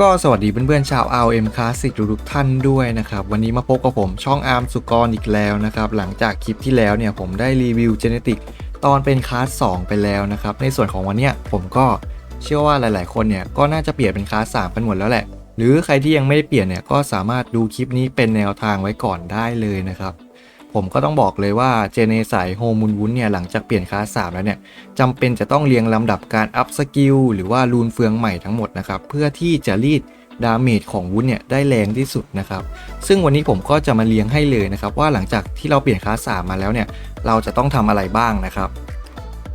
ก็สวัสดีเพื่อนๆชาว RM Classic ทุกๆท่านด้วยนะครับ วันนี้มาพบกับผมช่องอาร์มสุกรอีกแล้วนะครับ หลังจากคลิปที่แล้วเนี่ยผมได้รีวิว Genetic ตอนเป็นคลาส 2 ไปแล้วนะครับ ในส่วนของวันเนี้ยผมก็เชื่อว่าหลายๆ คนเนี่ยก็น่าจะเปลี่ยนเป็นคลาส 3 กันหมดแล้วแหละ หรือใครที่ยังไม่ได้เปลี่ยนเนี่ยก็สามารถดูคลิปนี้เป็นแนวทางไว้ก่อนได้เลยนะครับ ผมก็ต้องบอกเลยว่าเจเนสายโฮมูลวุ้นเนี่ยหลังจากเปลี่ยนคลาส3แล้วเนี่ยจำเป็นจะต้องเรียงลำดับการอัพสกิลหรือว่ารูนเฟืองใหม่ทั้งหมดนะครับเพื่อที่จะรีดดาเมจของวุ้นเนี่ยได้แรงที่สุดนะครับ ซึ่งวันนี้ผมก็จะมาเลี้ยงให้เลยนะครับ ว่าหลังจากที่เราเปลี่ยนคลาส3มาแล้วเนี่ย เราจะต้องทำอะไรบ้างนะครับ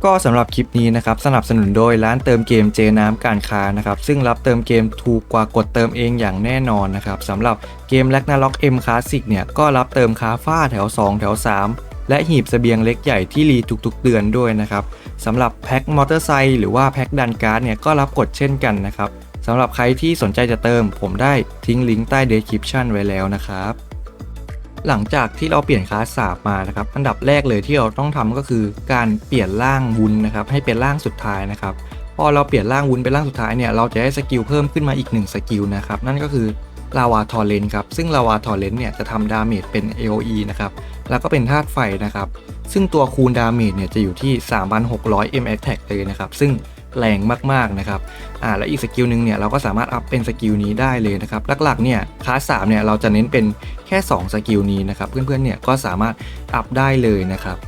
ก็สำหรับคลิปนี้นะครับสนับสนุนโดยร้านเติมเกมเจน้ำการค้านะครับซึ่งรับเติมเกมถูกกว่ากดเติมเองอย่างแน่นอนนะครับสำหรับเกม Ragnarok M Classic เนี่ยก็รับเติมคาฟ้าแถว 2 แถว 3และหีบเสบียงเล็กใหญ่ที่รีทุกๆ เดือนด้วยนะครับสำหรับแพ็คมอเตอร์ไซค์หรือว่าแพ็คดันการ์ดเนี่ยก็รับกดเช่นกันนะครับสำหรับใครที่สนใจจะเติม ผมได้ทิ้งลิงก์ใต้ description ไว้แล้วนะครับ หลังจากที่เราเปลี่ยนคลาสสาบมานะครับ อันดับแรกเลยที่เราต้องทำก็คือการเปลี่ยนร่างวุ้นนะครับ ให้เป็นร่างสุดท้ายนะครับ พอเราเปลี่ยนร่างวุ้นเป็นร่างสุดท้ายเนี่ย เราจะได้สกิลเพิ่มขึ้นมาอีก1สกิลนะครับ นั่นก็คือลาวาทอร์เรนครับ ซึ่งลาวาทอร์เรนเนี่ยจะทำดาเมจเป็น AOE นะครับ แล้วก็เป็นธาตุไฟนะครับ ซึ่งตัวคูณดาเมจเนี่ยจะอยู่ที่ 3,600 M Attack เลยนะครับ ซึ่ง แรงมากๆนะครับอ่าและอีกสกิลหนึ่งเนี่ยเราก็สามารถอัพเป็นสกิลนี้ได้เลยนะครับหลักๆเนี่ยคลาส3เนี่ยเราจะเน้นเป็นแค่ 2 สกิลนี้นะครับเพื่อนๆเนี่ยก็สามารถอัพได้เลยนะครับ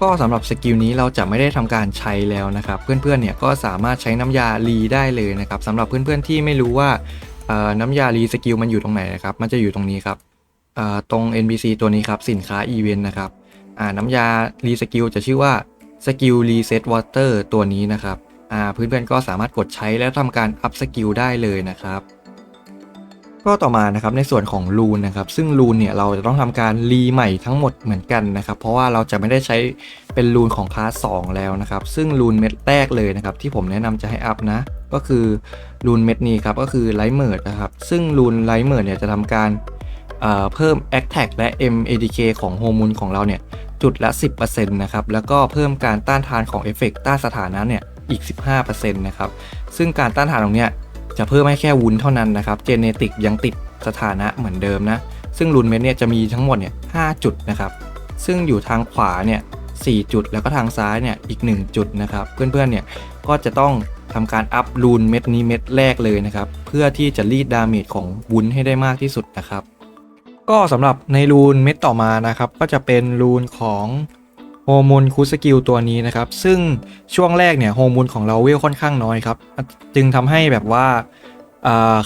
ก็สำหรับสกิลนี้เราจะไม่ได้ทำการใช้แล้วนะครับ เพื่อนๆเนี่ยก็สามารถใช้น้ำยารีได้เลยนะครับสำหรับเพื่อนๆที่ไม่รู้ว่าน้ำยารีสกิลมันอยู่ตรงไหนนะครับมันจะอยู่ตรงนี้ครับเอ่อตรง NPC ตัวนี้ครับสินค้าอีเวนต์นะครับน้ำยารีสกิลจะชื่อว่า สกิลรีเซ็ตวอเตอร์ตัวนี้นะครับอ่าเพื่อนๆก็สามารถกดใช้แล้วทำการอัพสกิลได้เลยนะครับก็ต่อมานะครับในส่วนของรูนนะครับซึ่งรูนเนี่ยเราจะต้องทำการรีใหม่ทั้งหมดเหมือนกันนะครับ เพราะว่าเราจะไม่ได้ใช้เป็นรูนของคลาส2แล้วนะครับ ซึ่งรูนเม็ดแรกเลยนะครับ ที่ผมแนะนำจะให้อัพนะ ก็คือรูนเม็ดนี้ครับก็คือไลท์เมิร์ดนะครับ ซึ่งรูนไลท์เมิร์ดเนี่ยจะทำการเพิ่ม a t t a c และ MADK ของโฮมูนของเราเนี่ย จุดละ 10%นะครับ แล้วก็เพิ่มการต้านทานของเอฟเฟกต์ต้านสถานะเนี่ยอีก 15%นะครับ ซึ่งการต้านทานตรงเนี้ยจะเพิ่มให้แค่วุ้นเท่านั้นนะครับ เจเนติกยังติดสถานะเหมือนเดิมนะ ซึ่งรูนเม็ดเนี่ยจะมีทั้งหมดเนี่ย5จุดนะครับ ซึ่งอยู่ทางขวาเนี่ย4จุด แล้วก็ทางซ้ายเนี่ยอีก 1 จุดนะครับ เพื่อนๆเนี่ยก็จะต้องทำการอัพรูนเม็ดนี้เม็ดแรกเลยนะครับ เพื่อที่จะรีดดาเมจของวุ้นให้ได้มากที่สุดนะครับ ก็สำหรับในรูนเม็ดต่อมานะครับ ก็จะเป็นรูนของโฮอร์โมนคูสกิลตัวนี้นะครับ ซึ่งช่วงแรกเนี่ยโฮอร์โมนของเราเวลค่อนข้างน้อยครับ จึงทำให้แบบว่า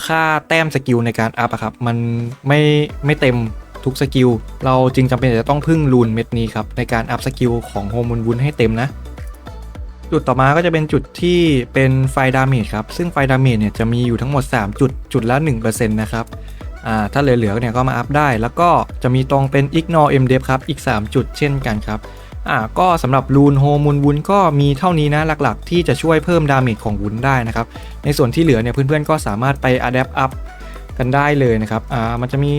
ค่าแต้มสกิลในการอัพครับ มันไม่ไม่เต็มทุกสกิล เราจึงจำเป็นจะต้องพึ่งรูนเม็ดนี้ครับ ในการอัพสกิลของโฮอร์โมนวุ้นให้เต็มนะ จุดต่อมาก็จะเป็นจุดที่เป็นไฟดาเมจครับ ซึ่งไฟดาเมจเนี่ยจะมีอยู่ทั้งหมด 3 จุดจุดละ 1%นะครับ อ่าถ้าเหลือๆเนี่ยก็มาอัพได้ แล้วก็จะมีตรงเป็น ignore m d e p ครับอีก 3 จุดเช่นกันครับอ่าก็สำหรับรูนโฮมูนวุ้นก็มีเท่านี้นะหลักๆ ที่จะช่วยเพิ่มดาเมจของวุ้นได้นะครับในส่วนที่เหลือเนี่ยเพื่อนๆก็สามารถไป adapt up กันได้เลยนะครับอ่ามันจะมี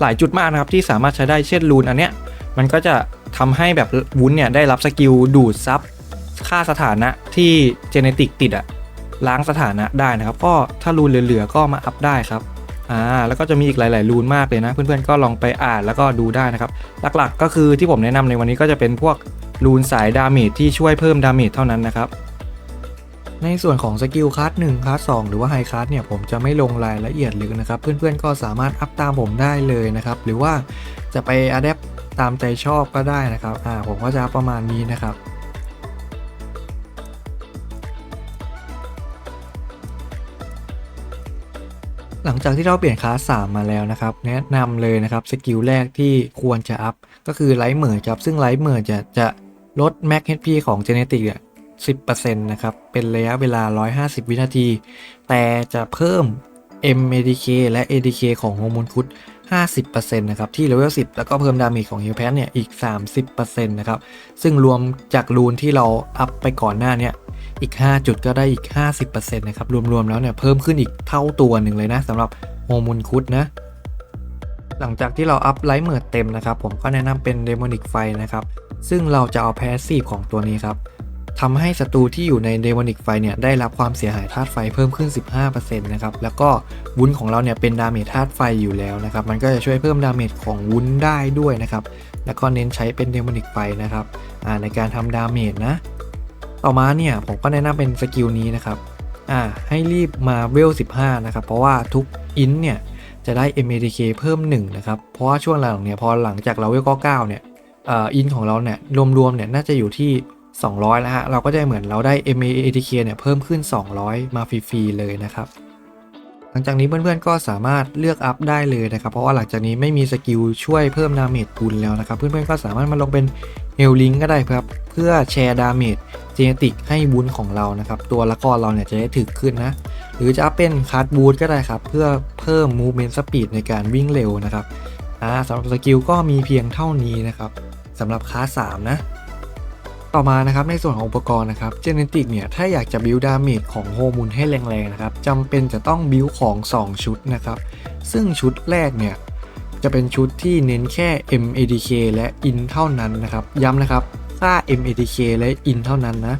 หลายจุดมากนะครับที่สามารถใช้ได้เช่นรูนอันเนี้ยมันก็จะทำให้แบบวุ้นเนี่ยได้รับสกิลดูดซับค่าสถานะที่เจเนติกติดอะล้างสถานะได้นะครับ ก็ถ้ารูนเหลือๆก็มาอัพได้ครับ อ่าแล้วก็จะมีอีกหลาย ๆ รูนมากเลยนะ เพื่อนๆก็ลองไปอ่านแล้วก็ดูได้นะครับ หลักๆ ก็คือที่ผมแนะนำในวันนี้ก็จะเป็นพวกรูนสายดาเมจที่ช่วยเพิ่มดาเมจเท่านั้นนะครับในส่วนของสกิลคัส1คัส2หรือว่าไฮคัสเนี่ยผมจะไม่ลงรายละเอียดลึกนะครับ เพื่อนๆก็สามารถอัพตามผมได้เลยนะครับ หรือว่าจะไปอัดแอปตามใจชอบก็ได้นะครับอ่าผมก็จะประมาณนี้นะครับ หลังจากที่เราเปลี่ยนคลาส3มาแล้วนะครับ แนะนำเลยนะครับสกิลแรกที่ควรจะอัพก็คือไลท์เมอร์ครับซึ่งไลท์เมอจะจะลดแม็ก HP ของเจเนติกเนี่ย10%นะครับ เป็นระยะเวลา 150 วินาที แต่จะเพิ่ม MADK และ ADK ของโฮอร์โมนคุด50%นะครับ ที่เลเวล10 แล้วก็เพิ่มดาเมจของฮิลแพนเนี่ย อีก 30%นะครับ ซึ่งรวมจากรูนที่เราอัพไปก่อนหน้าเนี่ย อีก 5 จุดก็ได้อีก 50%นะครับ รวม ๆ แล้วเนี่ย เพิ่มขึ้นอีกเท่าตัวหนึ่งเลยนะสำหรับโฮอร์โมนคุดนะ หลังจากที่เราอัพไลท์เมิร์ดเต็มนะครับ ผมก็แนะนำเป็นเดโมนิกไฟนะครับ ซึ่งเราจะเอาแพสซีฟของตัวนี้ครับทำให้ศัตรูที่อยู่ในเดมอนิกไฟเนี่ยได้รับความเสียหายธาตุไฟเพิ่มขึ้น 15%นะครับ แล้วก็วุ้นของเราเนี่ยเป็นดาเมจธาตุไฟอยู่แล้วนะครับ มันก็จะช่วยเพิ่มดาเมจของวุ้นได้ด้วยนะครับ แล้วก็เน้นใช้เป็นเดมอนิกไฟนะครับในการทำดาเมจนะ ต่อมาเนี่ยผมก็แนะนำเป็นสกิลนี้นะครับอ่าให้รีบมาเวล 15 นะครับ เพราะว่าทุกอินเนี่ยจะได้ MADK เพิ่ม 1 นะครับ เพราะว่าช่วงหลังเนี่ยพอหลังจากเราเวลก็9เนี่ยอินของเราเนี่ยรวมๆเนี่ยน่าจะอยู่ที่ 200 แล้วฮะ เราก็จะเหมือนเราได้ MADK เนี่ยเพิ่มขึ้น 200 มาฟรีๆเลยนะครับ หลังจากนี้เพื่อนๆก็สามารถเลือกอัพได้เลยนะครับ เพราะว่าหลังจากนี้ไม่มีสกิลช่วยเพิ่มดาเมจบุญแล้วนะครับ เพื่อนๆก็สามารถมาลงเป็น เฮลลิงก็ได้ครับ เพื่อแชร์ดาเมจเจเนติกให้บุญของเรานะครับ ตัวละครเราเนี่ยจะได้ถึกขึ้นนะ หรือจะเป็นคาร์ดบูทก็ได้ครับ เพื่อเพิ่มมูเมนต์สปีดในการวิ่งเร็วนะครับอ่าสำหรับสกิลก็มีเพียงเท่านี้นะครับสำหรับคลาส3นะ ต่อมานะครับในส่วนของอุปกรณ์นะครับเจเนติกเนี่ยถ้าอยากจะบิวดาเมจของโฮมูลให้แรงๆนะครับจำเป็นจะต้องบิวของ 2 ชุดนะครับ ซึ่งชุดแรกเนี่ย จะเป็นชุดที่เน้นแค่ MADK และ IN เท่านั้นนะครับ ย้ำนะครับ ค่า MADK และ IN เท่านั้นนะ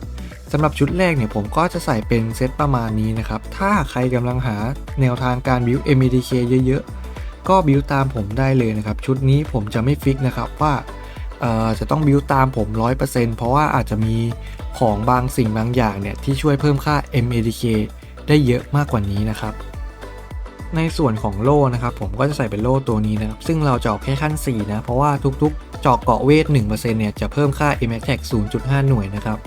สำหรับชุดแรกเนี่ยผมก็จะใส่เป็นเซตประมาณนี้นะครับ ถ้าใครกำลังหาแนวทางการบิว MADK เยอะๆ ก็บิวตามผมได้เลยนะครับ ชุดนี้ผมจะไม่ฟิกนะครับว่าจะต้องบิวตามผม 100%เพราะว่าอาจจะมีของบางสิ่งบางอย่างเนี่ยที่ช่วยเพิ่มค่า MADK ได้เยอะมากกว่านี้นะครับ ในส่วนของโล่นะครับผมก็จะใส่เป็นโล่ตัวนี้นะครับ ซึ่งเราจะออกแค่ขั้น 4 นะ เพราะว่าทุกๆเจาะเกาะเวท 1%เนี่ยจะเพิ่มค่า m a t a g 0.5 หน่วยนะครับ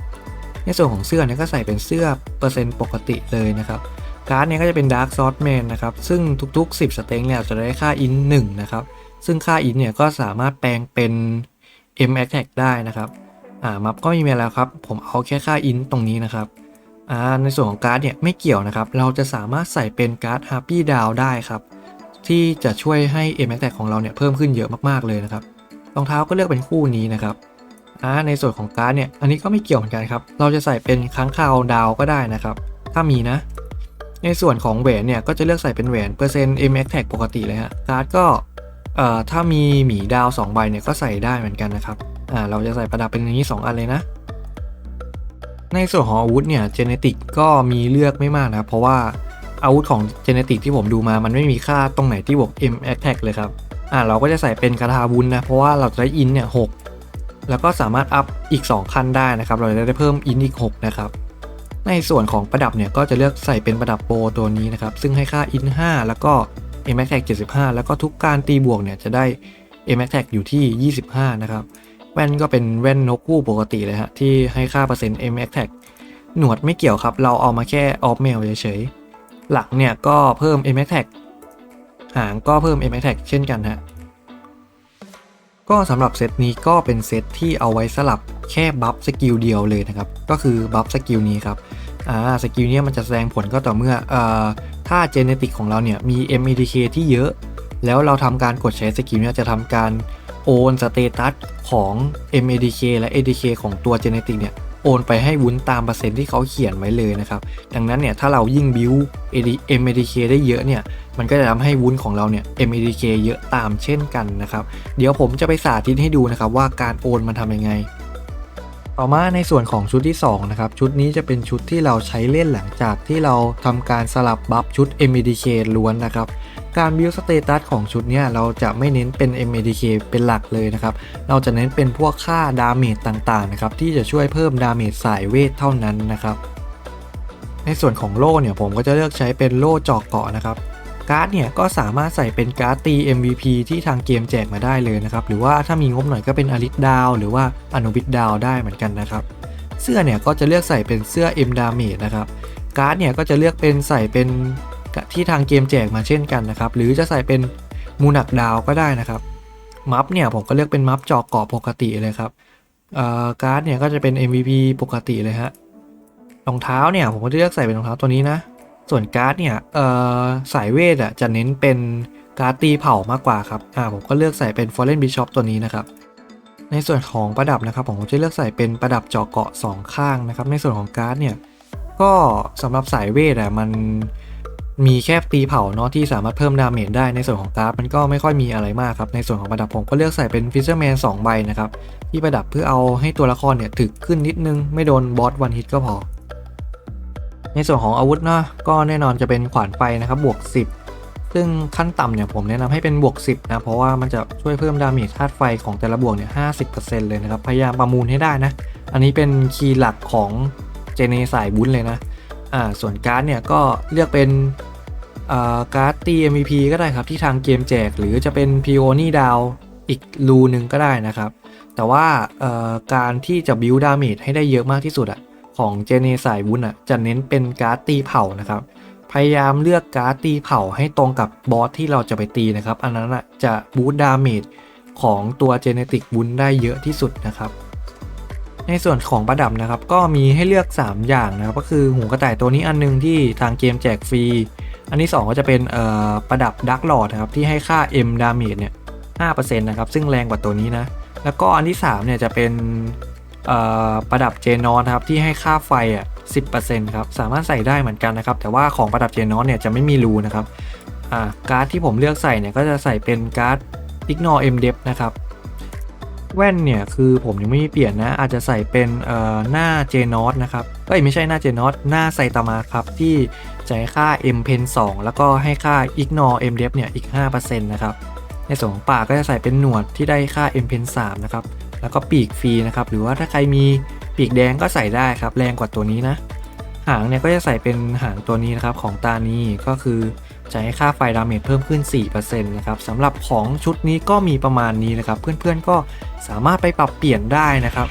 ในส่วนของเสื้อเนี่ยก็ใส่เป็นเสื้อเปอร์เซ็นต์ปกติเลยนะครับ การ์ดเนี่ยก็จะเป็น Dark Sword Man นะครับ ซึ่งทุกๆ 10 สเต็งเนี่ยจะได้ค่า in 1นะครับ ซึ่งค่า in เนี่ยก็สามารถแปลงเป็น M a t a c ได้นะครับ อ่ามัฟก็มีมาแล้วครับ ผมเอาแค่ค่า int ตรงนี้นะครับ ในส่วนของการ์ดเนี่ยไม่เกี่ยวนะครับ เราจะสามารถใส่เป็นการ์ด Happy Down ได้ครับ ที่จะช่วยให้ M Attack ของเราเนี่ยเพิ่มขึ้นเยอะมากๆเลยนะครับรองเท้าก็เลือกเป็นคู่นี้นะครับในส่วนของการ์ดเนี่ยอันนี้ก็ไม่เกี่ยวเหมือนกันครับ เราจะใส่เป็นค้างคาวดาวก็ได้นะครับ ถ้ามีนะ ในส่วนของแหวนเนี่ยก็จะเลือกใส่เป็นแหวนเปอร์เซ็นต์ M Attack ปกติเลยฮะการ์ดก็ถ้ามีหมีดาว 2 ใบเนี่ยก็ใส่ได้เหมือนกันนะครับเราจะใส่ประดับเป็นอย่างนี้ 2 อันเลยนะ ในส่วนของอาวุธเนี่ยเจเนติกก็มีเลือกไม่มากนะครับ เพราะว่าอาวุธของเจเนติกที่ผมดูมามันไม่มีค่าตรงไหนที่บวก M Attack เลยครับ อ่าเราก็จะใส่เป็นคาถาบุญนะ เพราะว่าเราจะได้อินเนี่ยหแล้วก็สามารถอัพอีก 2 ขั้นได้นะครับ เราจะได้เพิ่มอินอีก 6 นะครับ ในส่วนของประดับเนี่ยก็จะเลือกใส่เป็นประดับโปรตัวนี้นะครับ ซึ่งให้ค่าอิน5แล้วก็ M Attack 75 แล้วก็ทุกการตีบวกเนี่ยจะได้ M Attack อยู่ที่ 25 นะครับ แว่นก็เป็นแว่นนกคู่ปกติเลยฮะ ที่ให้ค่าเปอร์เซ็นต์ M Attack หนวดไม่เกี่ยวครับ เราเอามาแค่ออฟเมลเฉยๆ หลักเนี่ยก็เพิ่ม M Attack หางก็เพิ่ม M Attack เช่นกันฮะ ก็สำหรับเซตนี้ก็เป็นเซตที่เอาไว้สลับแค่บัฟสกิลเดียวเลยนะครับ ก็คือบัฟสกิลนี้ครับอ่าสกิลเนี้ยมันจะแสดงผลก็ต่อเมื่อเอ่อถ้าเจเนติกของเราเนี่ยมี MADK ที่เยอะ แล้วเราทำการกดใช้สกิลเนี่ยจะทำการ โอนสเตตัสของ MADK และ ADK ของตัวเจเนติกเนี่ยโอนไปให้วุ้นตามเปอร์เซ็นต์ที่เขาเขียนไว้เลยนะครับ ดังนั้นเนี่ยถ้าเรายิ่งบิว MADK ได้เยอะเนี่ย มันก็จะทำให้วุ้นของเราเนี่ย MADK เยอะตามเช่นกันนะครับ เดี๋ยวผมจะไปสาธิตให้ดูนะครับว่าการโอนมันทำยังไง ต่อมาในส่วนของชุดที่2นะครับชุดนี้จะเป็นชุดที่เราใช้เล่นหลังจากที่เราทำการสลับบัฟชุด MADK ล้วนนะครับการบิวสเตตัสของชุดนี้เราจะไม่เน้นเป็น MADK เป็นหลักเลยนะครับ เราจะเน้นเป็นพวกค่าดาเมจต่างๆนะครับที่จะช่วยเพิ่มดาเมจสายเวทเท่านั้นนะครับ ในส่วนของโล่เนี่ยผมก็จะเลือกใช้เป็นโล่เจอกเกาะนะครับ การ์ดเนี่ยก็สามารถใส่เป็นการ์ดตี MVP ที่ทางเกมแจกมาได้เลยนะครับหรือว่าถ้ามีงบหน่อยก็เป็นอลิสดาวหรือว่าอนุบิดดาวได้เหมือนกันนะครับเสื้อเนี่ยก็จะเลือกใส่เป็นเสื้อ M Damage นะครับการ์ดเนี่ยก็จะเลือกเป็นใส่เป็นที่ทางเกมแจกมาเช่นกันนะครับหรือจะใส่เป็นมูนักดาวก็ได้นะครับมัฟเนี่ยผมก็เลือกเป็นมัฟจอกเกาะปกติเลยครับการ์ดเนี่ยก็จะเป็น MVP ปกติเลยฮะรองเท้าเนี่ยผมก็จะเลือกใส่เป็นรองเท้าตัวนี้นะ ส่วนการ์ดเนี่ยเอ่อสายเวทอะจะเน้นเป็นการ์ดตีเผามากกว่าครับอ่าผมก็เลือกใส่เป็น Fallen Bishop ตัวนี้นะครับ ในส่วนของประดับนะครับผมจะเลือกใส่เป็นประดับเจาะเกาะสองข้างนะครับ ในส่วนของการ์ดเนี่ยก็สำหรับสายเวทอะมันมีแค่ตีเผาเนาะที่สามารถเพิ่มดาเมจได้ในส่วนของการ์ดมันก็ไม่ค่อยมีอะไรมากครับ ในส่วนของประดับผมก็เลือกใส่เป็น Fisherman 2ใบนะครับ ที่ประดับเพื่อเอาให้ตัวละครเนี่ยถึกขึ้นนิดนึง ไม่โดนบอสวันฮิตก็พอ ในส่วนของอาวุธเนาะก็แน่นอนจะเป็นขวานไฟนะครับบวก 10 ซึ่งขั้นต่ำเนี่ยผมแนะนำให้เป็นบวก 10 นะ เพราะว่ามันจะช่วยเพิ่มดาเมจธาตุไฟของแต่ละบวกเนี่ย50%เลยนะครับ พยายามประมูลให้ได้นะ อันนี้เป็นคีย์หลักของเจเนสายบุญเลยนะอ่าส่วนการ์ดเนี่ยก็เลือกเป็นการ์ดตี MVP ก็ได้ครับที่ทางเกมแจก หรือจะเป็น p ีโอนี่ดาวอีกรูหนึ่งก็ได้นะครับ แต่ว่าการที่จะบิวดาเมจให้ได้เยอะมากที่สุดอะ ของเจเนสายบุญอะจะเน้นเป็นการ์ดตีเผานะครับ พยายามเลือกการ์ดตีเผาให้ตรงกับบอสที่เราจะไปตีนะครับ อันนั้นอะจะบูตดาเมจของตัวเจเนติกบุญได้เยอะที่สุดนะครับ ในส่วนของประดับนะครับ ก็มีให้เลือก 3 อย่างนะครับ ก็คือหูกระต่ายตัวนี้อันนึงที่ทางเกมแจกฟรี อันที่ 2 ก็จะเป็นประดับดักหลอดนะครับที่ให้ค่า M ดาเมจเนี่ย5%นะครับซึ่งแรงกว่าตัวนี้นะแล้วก็อันที่3เนี่ยจะเป็น ประดับเจนอสครับที่ให้ค่าไฟอะ10%ครับสามารถใส่ได้เหมือนกันนะครับ แต่ว่าของประดับเจนอสเนี่ยจะไม่มีรูนะครับอ่าการ์ดที่ผมเลือกใส่เนี่ยก็จะใส่เป็นการ์ด Ignore M d e p นะครับแว่นเนี่ยคือผมยังไม่มีเปลี่ยนนะ อาจจะใส่เป็นหน้าเจนอสนะครับเอ้ยไม่ใช่หน้าเจนอสหน้าไซตามะครับ ที่จะให้ค่า M Pen 2 แล้วก็ให้ค่า Ignore M d e p เนี่ยอีก 5%นะครับในส่วนของปากก็จะใส่เป็นหนวดที่ได้ค่า M Pen 3 นะครับ แล้วก็ปีกฟรีนะครับ หรือว่าถ้าใครมีปีกแดงก็ใส่ได้ครับ แรงกว่าตัวนี้นะ หางเนี่ยก็จะใส่เป็นหางตัวนี้นะครับของตานี้ก็คือจะให้ค่าไฟดาเมจเพิ่มขึ้น 4%นะครับสำหรับของชุดนี้ก็มีประมาณนี้นะครับ เพื่อนๆก็สามารถไปปรับเปลี่ยนได้นะครับ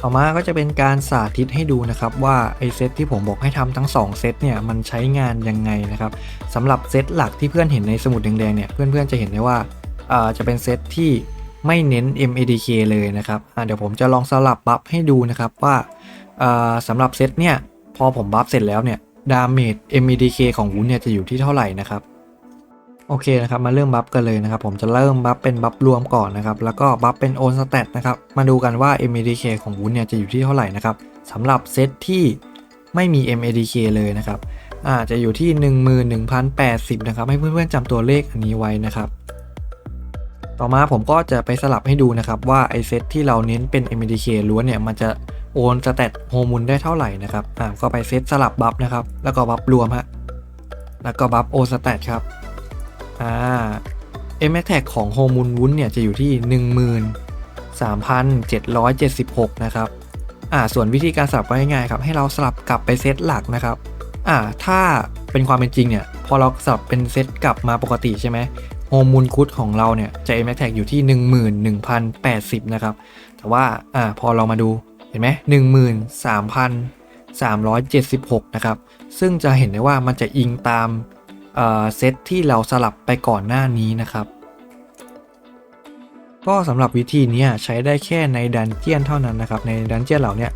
ต่อมาก็จะเป็นการสาธิตให้ดูนะครับว่าไอเซตที่ผมบอกให้ทำทั้ง 2 เซตเนี่ยมันใช้งานยังไงนะครับสำหรับเซตหลักที่เพื่อนเห็นในสมุดแดงๆเนี่ยเพื่อนๆจะเห็นได้ว่าอ่าจะเป็นเซตที่ ไม่เน้น MADK เลยนะครับเดี๋ยวผมจะลองสลับบัฟให้ดูนะครับว่าสำหรับเซตเนี่ยพอผมบัฟเสร็จแล้วเนี่ยดาเมจ MADK ของวุ้นเนี่ยจะอยู่ที่เท่าไหร่นะครับโอเคนะครับมาเริ่มบัฟกันเลยนะครับผมจะเริ่มบัฟเป็นบัฟรวมก่อนนะครับแล้วก็บัฟเป็นโอนสเตตนะครับมาดูกันว่า MADK ของวุ้นเนี่ยจะอยู่ที่เท่าไหร่นะครับสำหรับเซตที่ไม่มี MADK เลยนะครับอาจะอยู่ที่ 11,080 นะครับ ให้เพื่อนๆจำตัวเลขอันนี้ไว้นะครับ ต่อมาผมก็จะไปสลับให้ดูนะครับ ว่าไอเซตที่เราเน้นเป็น MDK ล้วนเนี่ยมันจะโอนสเตตโฮมูลได้เท่าไหร่นะครับอ่าก็ไปเซตสลับบัฟนะครับ แล้วก็บัฟรวมฮะแล้วก็บัฟโอนสเตตครับอ่า m a t a g ของโฮมูลวุ้นเนี่ยจะอยู่ที่ 13,776 นะครับอ่าส่วนวิธีการสลับก็ง่ายๆครับให้เราสลับกลับไปเซตหลักนะครับอ่าถ้าเป็นความเป็นจริงเนี่ยพอเราสลับเป็นเซตกลับมาปกติใช่ไหม โฮมูลคุดของเราเนี่ยจะ m a t a g อยู่ที่ 11,080 นะครับ แต่ว่าอ่าพอเรามาดูเห็นไหม13,376นะครับ ซึ่งจะเห็นได้ว่ามันจะอิงตามเซตที่เราสลับไปก่อนหน้านี้นะครับ ก็สำหรับวิธีนี้ใช้ได้แค่ในดันเจียนเท่านั้นนะครับ ในดันเจียนเหล่าเนี้ย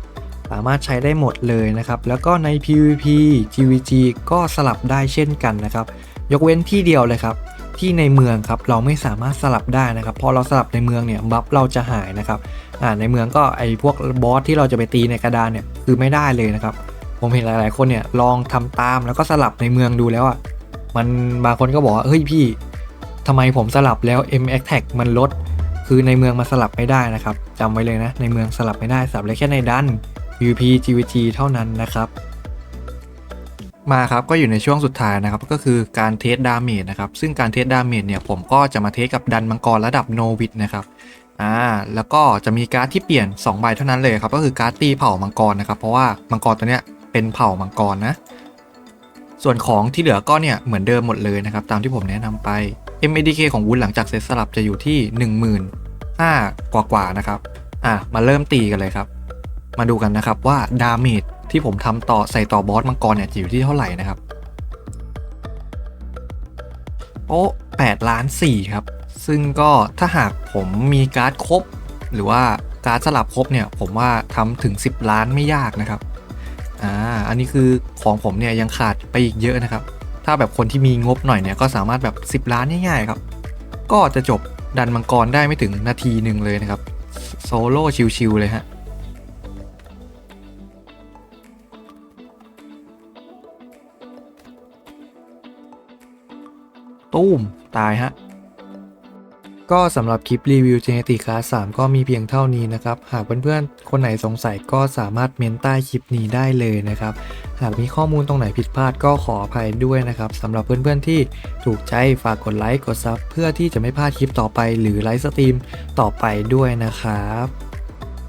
สามารถใช้ได้หมดเลยนะครับ แล้วก็ใน PVP GVG ก็สลับได้เช่นกันนะครับ ยกเว้นที่เดียวเลยครับ ที่ในเมืองครับเราไม่สามารถสลับได้นะครับพอเราสลับในเมืองเนี่ยบัฟเราจะหายนะครับอ่าในเมืองก็ไอพวกบอสที่เราจะไปตีในกระดานเนี่ยคือไม่ได้เลยนะครับ ผมเห็นหลาย ๆ คนเนี่ยลองทำตามแล้วก็สลับในเมืองดูแล้วอะมันบางคนก็บอกว่าเฮ้ยพี่ทำไมผมสลับแล้ว M a t a c มันลด คือในเมืองมันสลับไม่ได้นะครับจำไว้เลยนะในเมืองสลับไม่ได้สลับได้แค่ในดัน PVP GVG เท่านั้นนะครับ มาครับก็อยู่ในช่วงสุดท้ายนะครับก็คือการเทสดาเมจนะครับซึ่งการเทสดาเมจเนี่ยผมก็จะมาเทสกับดันมังกรระดับโนวิดนะครับอ่าแล้วก็จะมีการ์ดที่เปลี่ยน2ใบเท่านั้นเลยครับก็คือการ์ดตีเผ่ามังกรนะครับเพราะว่ามังกรตัวเนี้ยเป็นเผ่ามังกรนะส่วนของที่เหลือก็เนี่ยเหมือนเดิมหมดเลยนะครับตามที่ผมแนะนำไป MADK ของวุ้นหลังจากเซตสลับจะอยู่ที่15,000กว่ากว่าๆนะครับอะมาเริ่มตีกันเลยครับ มาดูกันนะครับว่าดาเมจ ที่ผมทำต่อใส่ต่อบอสมังกรเนี่ยจะอยู่ที่เท่าไหร่นะครับ โอ้8ล้าน4ครับ ซึ่งก็ถ้าหากผมมีการ์ดครบ หรือว่าการ์ดสลับครบเนี่ยผมว่าทำถึง 10 ล้านไม่ยากนะครับอ่าอันนี้คือของผมเนี่ยยังขาดไปอีกเยอะนะครับ ถ้าแบบคนที่มีงบหน่อยเนี่ยก็สามารถแบบ 10 ล้านง่ายๆครับ ก็จะจบดันมังกรได้ไม่ถึงนาทีหนึ่งเลยนะครับโซโล่ชิวๆเลยฮะ ตุ้มตายฮะ ก็สำหรับคลิปรีวิว Genetic Class 3 ก็มีเพียงเท่านี้นะครับ หากเพื่อนๆ คนไหนสงสัยก็สามารถเมนใต้คลิปนี้ได้เลยนะครับ หากมีข้อมูลตรงไหนผิดพลาดก็ขออภัยด้วยนะครับสำหรับเพื่อนๆที่ถูกใจฝากกดไลค์กดซับเพื่อที่จะไม่พลาดคลิปต่อไป หรือไลฟ์สตรีมต่อไปด้วยนะครับ